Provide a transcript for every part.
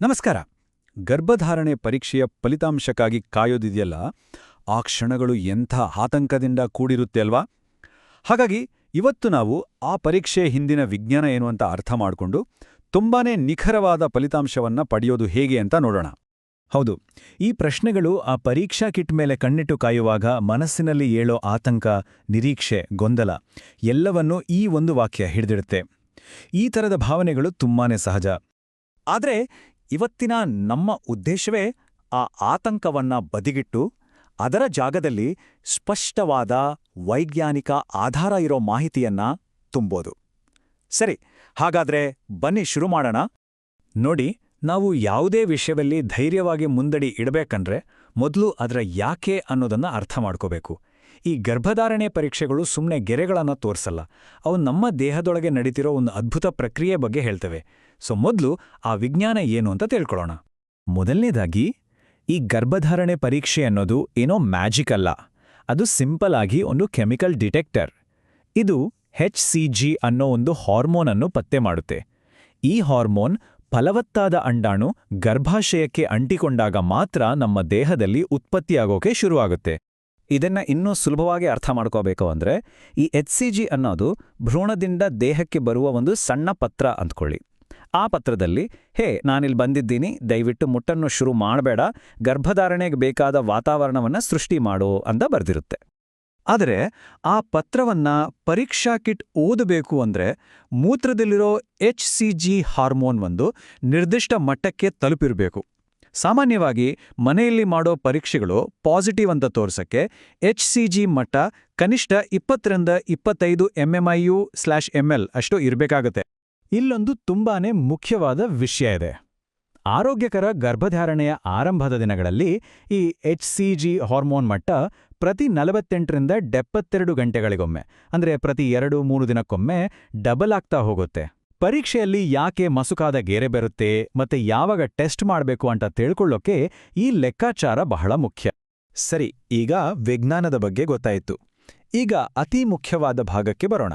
ನಮಸ್ಕಾರ. ಗರ್ಭಧಾರಣೆ ಪರೀಕ್ಷೆಯ ಫಲಿತಾಂಶಕ್ಕಾಗಿ ಕಾಯೋದಿದೆಯಲ್ಲ, ಆ ಕ್ಷಣಗಳು ಎಂಥ ಆತಂಕದಿಂದ ಕೂಡಿರುತ್ತೆ ಅಲ್ವಾ? ಹಾಗಾಗಿ ಇವತ್ತು ನಾವು ಆ ಪರೀಕ್ಷೆ ಹಿಂದಿನ ವಿಜ್ಞಾನ ಏನು ಅಂತ ಅರ್ಥ ಮಾಡಿಕೊಂಡು ತುಂಬಾನೇ ನಿಖರವಾದ ಫಲಿತಾಂಶವನ್ನ ಪಡೆಯೋದು ಹೇಗೆ ಅಂತ ನೋಡೋಣ. ಹೌದು, ಈ ಪ್ರಶ್ನೆಗಳು ಆ ಪರೀಕ್ಷಾ ಕಿಟ್ ಮೇಲೆ ಕಣ್ಣಿಟ್ಟು ಕಾಯುವಾಗ ಮನಸ್ಸಿನಲ್ಲಿ ಏಳೋ ಆತಂಕ, ನಿರೀಕ್ಷೆ, ಗೊಂದಲ ಎಲ್ಲವನ್ನೂ ಈ ಒಂದು ವಾಕ್ಯ ಹಿಡಿದಿಡುತ್ತೆ. ಈ ಥರದ ಭಾವನೆಗಳು ತುಂಬಾನೇ ಸಹಜ. ಆದ್ರೆ ಇವತ್ತಿನ ನಮ್ಮ ಉದ್ದೇಶವೇ ಆ ಆತಂಕವನ್ನ ಬದಿಗಿಟ್ಟು ಅದರ ಜಾಗದಲ್ಲಿ ಸ್ಪಷ್ಟವಾದ ವೈಜ್ಞಾನಿಕ ಆಧಾರ ಇರೋ ಮಾಹಿತಿಯನ್ನ ತುಂಬೋದು. ಸರಿ, ಹಾಗಾದ್ರೆ ಬನ್ನಿ ಶುರು ಮಾಡೋಣ. ನೋಡಿ, ನಾವು ಯಾವುದೇ ವಿಷಯದಲ್ಲಿ ಧೈರ್ಯವಾಗಿ ಮುಂದಡಿ ಇಡಬೇಕಂದ್ರೆ ಮೊದಲು ಅದರ ಯಾಕೆ ಅನ್ನೋದನ್ನ ಅರ್ಥ ಮಾಡ್ಕೋಬೇಕು. ಈ ಗರ್ಭಧಾರಣೆ ಪರೀಕ್ಷೆಗಳು ಸುಮ್ಮನೆ ಗೆರೆಗಳನ್ನು ತೋರಿಸಲ್ಲ, ಅವು ನಮ್ಮ ದೇಹದೊಳಗೆ ನಡೀತಿರೋ ಒಂದು ಅದ್ಭುತ ಪ್ರಕ್ರಿಯೆ ಬಗ್ಗೆ ಹೇಳ್ತವೆ. ಸೊ ಮೊದಲು ಆ ವಿಜ್ಞಾನ ಏನು ಅಂತ ತಿಳ್ಕೊಳ್ಳೋಣ. ಮೊದಲನೇದಾಗಿ, ಈ ಗರ್ಭಧಾರಣೆ ಪರೀಕ್ಷೆ ಅನ್ನೋದು ಏನೋ ಮ್ಯಾಜಿಕ್ ಅಲ್ಲ. ಅದು ಸಿಂಪಲ್ ಆಗಿ ಒಂದು ಕೆಮಿಕಲ್ ಡಿಟೆಕ್ಟರ್. ಇದು ಹೆಚ್ ಸಿ ಜಿ ಅನ್ನೋ ಒಂದು ಹಾರ್ಮೋನ್ ಅನ್ನು ಪತ್ತೆ ಮಾಡುತ್ತೆ. ಈ ಹಾರ್ಮೋನ್ ಫಲವತ್ತಾದ ಅಂಡಾಣು ಗರ್ಭಾಶಯಕ್ಕೆ ಅಂಟಿಕೊಂಡಾಗ ಮಾತ್ರ ನಮ್ಮ ದೇಹದಲ್ಲಿ ಉತ್ಪತ್ತಿಯಾಗೋಕೆ ಶುರುವಾಗುತ್ತೆ. ಇದನ್ನ ಇನ್ನೂ ಸುಲಭವಾಗಿ ಅರ್ಥ ಮಾಡ್ಕೋಬೇಕು ಅಂದ್ರೆ, ಈ ಎಚ್ ಸಿ ಜಿ ಅನ್ನೋದು ಭ್ರೂಣದಿಂದ ದೇಹಕ್ಕೆ ಬರುವ ಒಂದು ಸಣ್ಣ ಪತ್ರ ಅಂದ್ಕೊಳ್ಳಿ. ಆ ಪತ್ರದಲ್ಲಿ, ಹೇ, ನಾನಿಲ್ಲಿ ಬಂದಿದ್ದೀನಿ, ದಯವಿಟ್ಟು ಮುಟ್ಟನ್ನು ಶುರು ಮಾಡಬೇಡ, ಗರ್ಭಧಾರಣೆಗೆ ಬೇಕಾದ ವಾತಾವರಣವನ್ನ ಸೃಷ್ಟಿ ಮಾಡು ಅಂತ ಬರ್ದಿರುತ್ತೆ. ಆದರೆ, ಆ ಪತ್ರವನ್ನ ಪರೀಕ್ಷಾ ಕಿಟ್ ಓದಬೇಕು ಅಂದ್ರೆ ಮೂತ್ರದಲ್ಲಿರೋ ಎಚ್ ಸಿ ಜಿ ಹಾರ್ಮೋನ್ ಒಂದು ನಿರ್ದಿಷ್ಟ ಮಟ್ಟಕ್ಕೆ ತಲುಪಿರಬೇಕು. ಸಾಮಾನ್ಯವಾಗಿ ಮನೆಯಲ್ಲಿ ಮಾಡೋ ಪರೀಕ್ಷೆಗಳು ಪಾಸಿಟಿವ್ ಅಂತ ತೋರ್ಸಕ್ಕೆ ಎಚ್ ಸಿ ಜಿ ಮಟ್ಟ ಕನಿಷ್ಠ ಇಪ್ಪತ್ತರಿಂದ ಇಪ್ಪತ್ತೈದು ಎಂಎಂಐಯು ಸ್ಲ್ಯಾಶ್ ಎಂಎಲ್ ಅಷ್ಟು ಇರಬೇಕಾಗತ್ತೆ. ಇಲ್ಲೊಂದು ತುಂಬಾನೇ ಮುಖ್ಯವಾದ ವಿಷಯ ಇದೆ. ಆರೋಗ್ಯಕರ ಗರ್ಭಧಾರಣೆಯ ಆರಂಭದ ದಿನಗಳಲ್ಲಿ ಈ ಎಚ್ ಸಿ ಹಾರ್ಮೋನ್ ಮಟ್ಟ ಪ್ರತಿ ನಲವತ್ತೆಂಟರಿಂದ ಡೆಪ್ಪತ್ತೆರಡು ಗಂಟೆಗಳಿಗೊಮ್ಮೆ, ಅಂದ್ರೆ ಪ್ರತಿ ಎರಡು, ಮೂರು ದಿನಕ್ಕೊಮ್ಮೆ ಡಬಲ್ ಆಗ್ತಾ ಹೋಗುತ್ತೆ. ಪರೀಕ್ಷೆಯಲ್ಲಿ ಯಾಕೆ ಮಸುಕಾದ ಗೆರೆ ಬರುತ್ತೆ, ಮತ್ತೆ ಯಾವಾಗ ಟೆಸ್ಟ್ ಮಾಡಬೇಕು ಅಂತ ತಿಳ್ಕೊಳ್ಳೋಕೆ ಈ ಲೆಕ್ಕಾಚಾರ ಬಹಳ ಮುಖ್ಯ. ಸರಿ, ಈಗ ವಿಜ್ಞಾನದ ಬಗ್ಗೆ ಗೊತ್ತಾಯಿತು. ಈಗ ಅತಿ ಮುಖ್ಯವಾದ ಭಾಗಕ್ಕೆ ಬರೋಣ.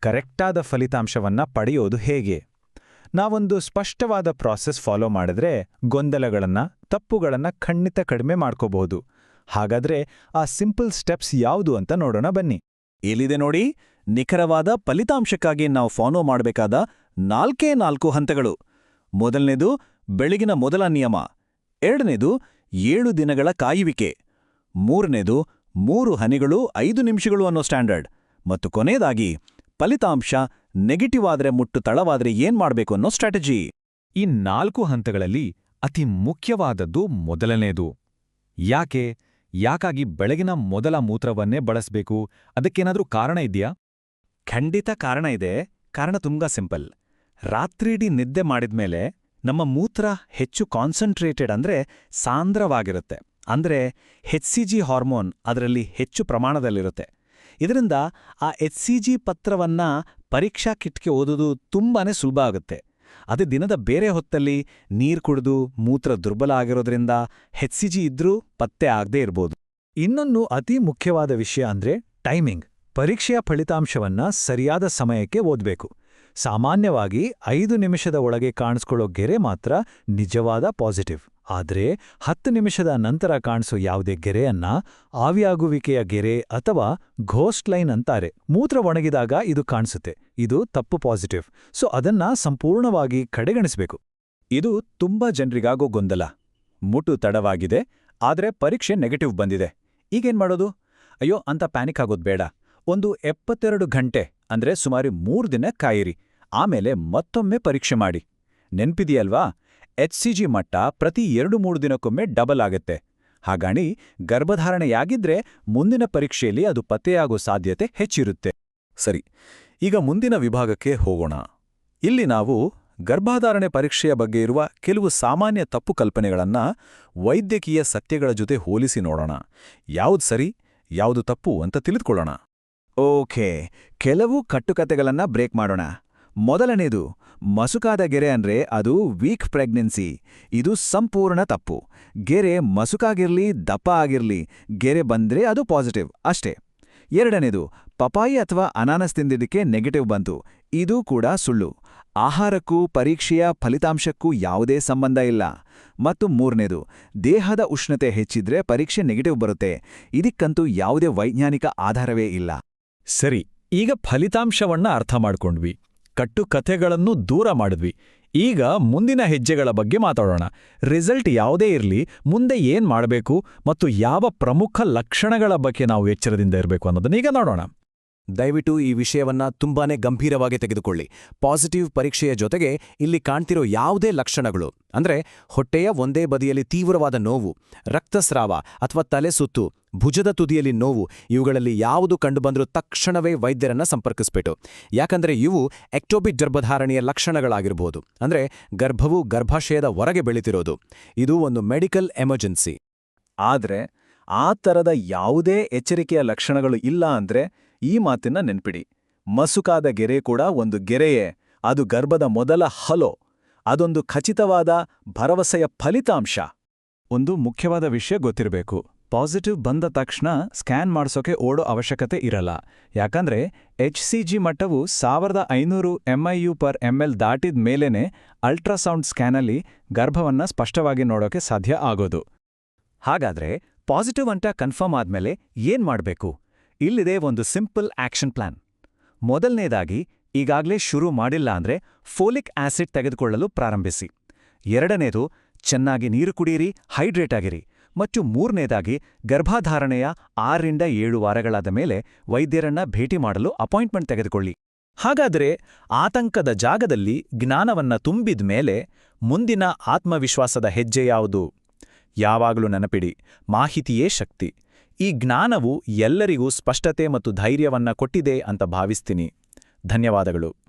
ಕರೆಕ್ಟಾದ ಫಲಿತಾಂಶವನ್ನ ಪಡೆಯೋದು ಹೇಗೆ? ನಾವೊಂದು ಸ್ಪಷ್ಟವಾದ ಪ್ರಾಸೆಸ್ ಫಾಲೋ ಮಾಡಿದ್ರೆ ಗೊಂದಲಗಳನ್ನ, ತಪ್ಪುಗಳನ್ನ ಖಂಡಿತ ಕಡಿಮೆ ಮಾಡ್ಕೋಬಹುದು. ಹಾಗಾದ್ರೆ ಆ ಸಿಂಪಲ್ ಸ್ಟೆಪ್ಸ್ ಯಾವುದು ಅಂತ ನೋಡೋಣ ಬನ್ನಿ. ಇಲ್ಲಿದೆ ನೋಡಿ? ನಿಖರವಾದ ಫಲಿತಾಂಶಕ್ಕಾಗಿ ನಾವು ಫಾಲೋ ಮಾಡಬೇಕಾದ ನಾಲ್ಕೇ ನಾಲ್ಕು ಹಂತಗಳು. ಮೊದಲನೇದು ಬೆಳಗಿನ ಮೊದಲ ನಿಯಮ. ಎರಡನೇದು ಏಳು ದಿನಗಳ ಕಾಯುವಿಕೆ. ಮೂರನೇದು ಮೂರು ಹನಿಗಳು ಐದು ನಿಮಿಷಗಳು ಅನ್ನೋ ಸ್ಟ್ಯಾಂಡರ್ಡ್. ಮತ್ತು ಕೊನೆಯದಾಗಿ ಫಲಿತಾಂಶ ನೆಗೆಟಿವ್ ಆದ್ರೆ ಮುಟ್ಟು ತಳವಾದ್ರೆ ಏನ್ ಮಾಡಬೇಕು ಅನ್ನೋ ಸ್ಟ್ರಾಟಜಿ ಈ ನಾಲ್ಕು ಹಂತಗಳಲ್ಲಿ ಅತಿ ಮುಖ್ಯವಾದದ್ದು ಮೊದಲನೇದು. ಯಾಕೆ? ಯಾಕಾಗಿ ಬೆಳಗಿನ ಮೊದಲ ಮೂತ್ರವನ್ನೇ ಬಳಸಬೇಕು? ಅದಕ್ಕೇನಾದ್ರೂ ಕಾರಣ ಇದೆಯಾ? ಖಂಡಿತ ಕಾರಣ ಇದೆ. ಕಾರಣ ತುಂಬಾ ಸಿಂಪಲ್. ರಾತ್ರಿಡೀ ನಿದ್ದೆ ಮಾಡಿದ್ಮೇಲೆ ನಮ್ಮ ಮೂತ್ರ ಹೆಚ್ಚು ಕಾನ್ಸಂಟ್ರೇಟೆಡ್ ಅಂದ್ರೆ ಸಾಂದ್ರವಾಗಿರುತ್ತೆ. ಅಂದ್ರೆ ಜಿ ಹಾರ್ಮೋನ್ ಅದರಲ್ಲಿ ಹೆಚ್ಚು ಪ್ರಮಾಣದಲ್ಲಿರುತ್ತೆ. ಇದರಿಂದ ಆ ಎಚ್ ಸಿ ಜಿ ಪತ್ರವನ್ನ ಪರೀಕ್ಷಾ ಕಿಟ್ಗೆ ಓದೋದು ತುಂಬಾನೇ ಸುಲಭ ಆಗುತ್ತೆ. ಅದೇ ದಿನದ ಬೇರೆ ಹೊತ್ತಲ್ಲಿ ನೀರು ಕುಡಿದು ಮೂತ್ರ ದುರ್ಬಲ ಆಗಿರೋದ್ರಿಂದ ಹೆಚ್ ಸಿ ಜಿ ಇದ್ರೂ ಪತ್ತೆ ಆಗದೇ ಇರ್ಬೋದು. ಇನ್ನೊಂದು ಅತಿ ಮುಖ್ಯವಾದ ವಿಷಯ ಅಂದ್ರೆ ಟೈಮಿಂಗ್ ಪರೀಕ್ಷೆಯ ಫಲಿತಾಂಶವನ್ನ ಸರಿಯಾದ ಸಮಯಕ್ಕೆ ಓದ್ಬೇಕು. ಸಾಮಾನ್ಯವಾಗಿ ಐದು ನಿಮಿಷದ ಒಳಗೆ ಕಾಣಿಸ್ಕೊಳ್ಳೋ ಗೆರೆ ಮಾತ್ರ ನಿಜವಾದ ಪಾಸಿಟಿವ್. ಆದರೆ ಹತ್ತು ನಿಮಿಷದ ನಂತರ ಕಾಣಿಸೋ ಯಾವುದೇ ಗೆರೆಯನ್ನ ಆವಿಯಾಗುವಿಕೆಯ ಗೆರೆ ಅಥವಾ ಘೋಸ್ಟ್ ಲೈನ್ ಅಂತಾರೆ. ಮೂತ್ರ ಒಣಗಿದಾಗ ಇದು ಕಾಣಿಸುತ್ತೆ. ಇದು ತಪ್ಪು ಪಾಸಿಟಿವ್. ಸೊ ಅದನ್ನ ಸಂಪೂರ್ಣವಾಗಿ ಕಡೆಗಣಿಸಬೇಕು. ಇದು ತುಂಬಾ ಜನರಿಗಾಗೋ ಗೊಂದಲ. ಮುಟು ತಡವಾಗಿದೆ, ಆದರೆ ಪರೀಕ್ಷೆ ನೆಗೆಟಿವ್ ಬಂದಿದೆ. ಈಗೇನ್ ಮಾಡೋದು? ಅಯ್ಯೋ, ಅಂತ ಪ್ಯಾನಿಕ್ ಆಗೋದು ಬೇಡ. ಒಂದು ಎಪ್ಪತ್ತೆರಡು ಗಂಟೆ, ಅಂದ್ರೆ ಸುಮಾರು ಮೂರು ದಿನ ಕಾಯಿರಿ. ಆಮೇಲೆ ಮತ್ತೊಮ್ಮೆ ಪರೀಕ್ಷೆ ಮಾಡಿ. ನೆನ್ಪಿದೆಯಲ್ವಾ? ಎಚ್ ಸಿ ಜಿ ಮಟ್ಟ ಪ್ರತಿ ಎರಡು ಮೂರು ದಿನಕ್ಕೊಮ್ಮೆ ಡಬಲ್ ಆಗತ್ತೆ. ಹಾಗಾಣಿ ಗರ್ಭಧಾರಣೆಯಾಗಿದ್ರೆ ಮುಂದಿನ ಪರೀಕ್ಷೆಯಲ್ಲಿ ಅದು ಪತ್ತೆಯಾಗೋ ಸಾಧ್ಯತೆ ಹೆಚ್ಚಿರುತ್ತೆ. ಸರಿ, ಈಗ ಮುಂದಿನ ವಿಭಾಗಕ್ಕೆ ಹೋಗೋಣ. ಇಲ್ಲಿ ನಾವು ಗರ್ಭಧಾರಣೆ ಪರೀಕ್ಷೆಯ ಬಗ್ಗೆ ಇರುವ ಕೆಲವು ಸಾಮಾನ್ಯ ತಪ್ಪು ಕಲ್ಪನೆಗಳನ್ನ ವೈದ್ಯಕೀಯ ಸತ್ಯಗಳ ಜೊತೆ ಹೋಲಿಸಿ ನೋಡೋಣ. ಯಾವ್ದು ಸರಿ, ಯಾವುದು ತಪ್ಪು ಅಂತ ತಿಳಿದುಕೊಳ್ಳೋಣ. ಓಕೆ, ಕೆಲವು ಕಟ್ಟುಕತೆಗಳನ್ನ ಬ್ರೇಕ್ ಮಾಡೋಣ. ಮೊದಲನೇದು, ಮಸುಕಾದ ಗೆರೆ ಅಂದ್ರೆ ಅದು ವೀಕ್ ಪ್ರೆಗ್ನೆನ್ಸಿ. ಇದು ಸಂಪೂರ್ಣ ತಪ್ಪು. ಗೆರೆ ಮಸುಕಾಗಿರ್ಲಿ, ದಪ್ಪ ಆಗಿರ್ಲಿ, ಗೆರೆ ಬಂದ್ರೆ ಅದು ಪಾಸಿಟಿವ್, ಅಷ್ಟೇ. ಎರಡನೇದು ಪಪಾಯಿ ಅಥವಾ ಅನಾನಸ್ ತಿಂದಿದ್ದಕ್ಕೆ ನೆಗೆಟಿವ್ ಬಂತು. ಇದು ಕೂಡ ಸುಳ್ಳು. ಆಹಾರಕ್ಕೂ, ಪರೀಕ್ಷೆಯ ಫಲಿತಾಂಶಕ್ಕೂ ಯಾವುದೇ ಸಂಬಂಧ ಇಲ್ಲ. ಮತ್ತು ಮೂರನೇದು, ದೇಹದ ಉಷ್ಣತೆ ಹೆಚ್ಚಿದ್ರೆ ಪರೀಕ್ಷೆ ನೆಗೆಟಿವ್ ಬರುತ್ತೆ. ಇದಕ್ಕಂತೂ ಯಾವುದೇ ವೈಜ್ಞಾನಿಕ ಆಧಾರವೇ ಇಲ್ಲ. ಸರಿ, ಈಗ ಫಲಿತಾಂಶವನ್ನ ಅರ್ಥ ಮಾಡ್ಕೊಂಡ್ವಿ. ಕಟ್ಟು ಕಥೆಗಳನ್ನು ದೂರ ಮಾಡಿದ್ವಿ. ಈಗ ಮುಂದಿನ ಹೆಜ್ಜೆಗಳ ಬಗ್ಗೆ ಮಾತಾಡೋಣ. ರಿಸಲ್ಟ್ ಯಾವುದೇ ಇರಲಿ, ಮುಂದೆ ಏನ್ ಮಾಡಬೇಕು ಮತ್ತು ಯಾವ ಪ್ರಮುಖ ಲಕ್ಷಣಗಳ ಬಗ್ಗೆ ನಾವು ಎಚ್ಚರದಿಂದ ಇರಬೇಕು ಅನ್ನೋದನ್ನ ಈಗ ನೋಡೋಣ. ದಯವಿಟ್ಟು ಈ ವಿಷಯವನ್ನ ತುಂಬಾನೇ ಗಂಭೀರವಾಗಿ ತೆಗೆದುಕೊಳ್ಳಿ. ಪಾಸಿಟಿವ್ ಪರೀಕ್ಷೆಯ ಜೊತೆಗೆ ಇಲ್ಲಿ ಕಾಣ್ತಿರೋ ಯಾವುದೇ ಲಕ್ಷಣಗಳು, ಅಂದ್ರೆ ಹೊಟ್ಟೆಯ ಒಂದೇ ಬದಿಯಲ್ಲಿ ತೀವ್ರವಾದ ನೋವು, ರಕ್ತಸ್ರಾವ ಅಥವಾ ತಲೆ ಸುತ್ತು ಭುಜದ ತುದಿಯಲ್ಲಿ ನೋವು ಇವುಗಳಲ್ಲಿ ಯಾವುದು ಕಂಡುಬಂದರೂ ತಕ್ಷಣವೇ ವೈದ್ಯರನ್ನ ಸಂಪರ್ಕಿಸ್ಬೇಕು ಯಾಕಂದ್ರೆ ಇವು ಎಕ್ಟೋಪಿಕ್ ಗರ್ಭಧಾರಣೆಯ ಲಕ್ಷಣಗಳಾಗಿರಬಹುದು ಅಂದ್ರೆ ಗರ್ಭವು ಗರ್ಭಾಶಯದ ಹೊರಗೆ ಬೆಳೀತಿರೋದು. ಇದು ಒಂದು ಮೆಡಿಕಲ್ ಎಮರ್ಜೆನ್ಸಿ. ಆದ್ರೆ ಆ ಥರದ ಯಾವುದೇ ಎಚ್ಚರಿಕೆಯ ಲಕ್ಷಣಗಳು ಇಲ್ಲ ಅಂದ್ರೆ ಈ ಮಾತನ್ನ ನೆನ್ಪಿಡಿ. ಮಸುಕಾದ ಗೆರೆ ಕೂಡ ಒಂದು ಗೆರೆಯೇ. ಅದು ಗರ್ಭದ ಮೊದಲ ಹಲೋ. ಅದೊಂದು ಖಚಿತವಾದ ಭರವಸೆಯ ಫಲಿತಾಂಶ. ಒಂದು ಮುಖ್ಯವಾದ ವಿಷಯ ಗೊತ್ತಿರಬೇಕು. ಪಾಸಿಟಿವ್ ಬಂದ ತಕ್ಷಣ ಸ್ಕ್ಯಾನ್ ಮಾಡಿಸೋಕೆ ಓಡೋ ಅವಶ್ಯಕತೆ ಇರಲ್ಲ. ಯಾಕಂದ್ರೆ ಎಚ್ ಸಿ ಜಿ ಮಟ್ಟವು ಸಾವಿರದ ಐನೂರು ಎಂಐಯು ಪರ್ ಎಂಎಲ್ ದಾಟಿದ ಮೇಲೇನೆ ಅಲ್ಟ್ರಾಸೌಂಡ್ ಸ್ಕ್ಯಾನಲ್ಲಿ ಗರ್ಭವನ್ನ ಸ್ಪಷ್ಟವಾಗಿ ನೋಡೋಕೆ ಸಾಧ್ಯ ಆಗೋದು. ಹಾಗಾದ್ರೆ ಪಾಸಿಟಿವ್ ಅಂತ ಕನ್ಫರ್ಮ್ ಆದ್ಮೇಲೆ ಏನ್ ಮಾಡಬೇಕು? ಇಲ್ಲಿದೆ ಒಂದು ಸಿಂಪಲ್ ಆಕ್ಷನ್ ಪ್ಲಾನ್. ಮೊದಲನೇದಾಗಿ ಈಗಾಗ್ಲೇ ಶುರು ಮಾಡಿಲ್ಲ ಅಂದ್ರೆ ಫೋಲಿಕ್ ಆಸಿಡ್ ತೆಗೆದುಕೊಳ್ಳಲು ಪ್ರಾರಂಭಿಸಿ. ಎರಡನೇದು, ಚೆನ್ನಾಗಿ ನೀರು ಕುಡಿಯಿರಿ ಹೈಡ್ರೇಟ್ ಆಗಿರಿ. ಮತ್ತು ಮೂರನೇದಾಗಿ, ಗರ್ಭಾಧಾರಣೆಯ ಆರರಿಂದ ಏಳು ವಾರಗಳಾದ ಮೇಲೆ ವೈದ್ಯರನ್ನ ಭೇಟಿ ಮಾಡಲು ಅಪಾಯಿಂಟ್ಮೆಂಟ್ ತೆಗೆದುಕೊಳ್ಳಿ. ಹಾಗಾದರೆ ಆತಂಕದ ಜಾಗದಲ್ಲಿ ಜ್ಞಾನವನ್ನ ತುಂಬಿದ ಮೇಲೆ ಮುಂದಿನ ಆತ್ಮವಿಶ್ವಾಸದ ಹೆಜ್ಜೆ ಯಾವುದು? ಯಾವಾಗಲೂ ನೆನಪಿಡಿ, ಮಾಹಿತಿಯೇ ಶಕ್ತಿ. ಈ ಜ್ಞಾನವು ಎಲ್ಲರಿಗೂ ಸ್ಪಷ್ಟತೆ ಮತ್ತು ಧೈರ್ಯವನ್ನ ಕೊಟ್ಟಿದೆ ಅಂತ ಭಾವಿಸ್ತೀನಿ. ಧನ್ಯವಾದಗಳು.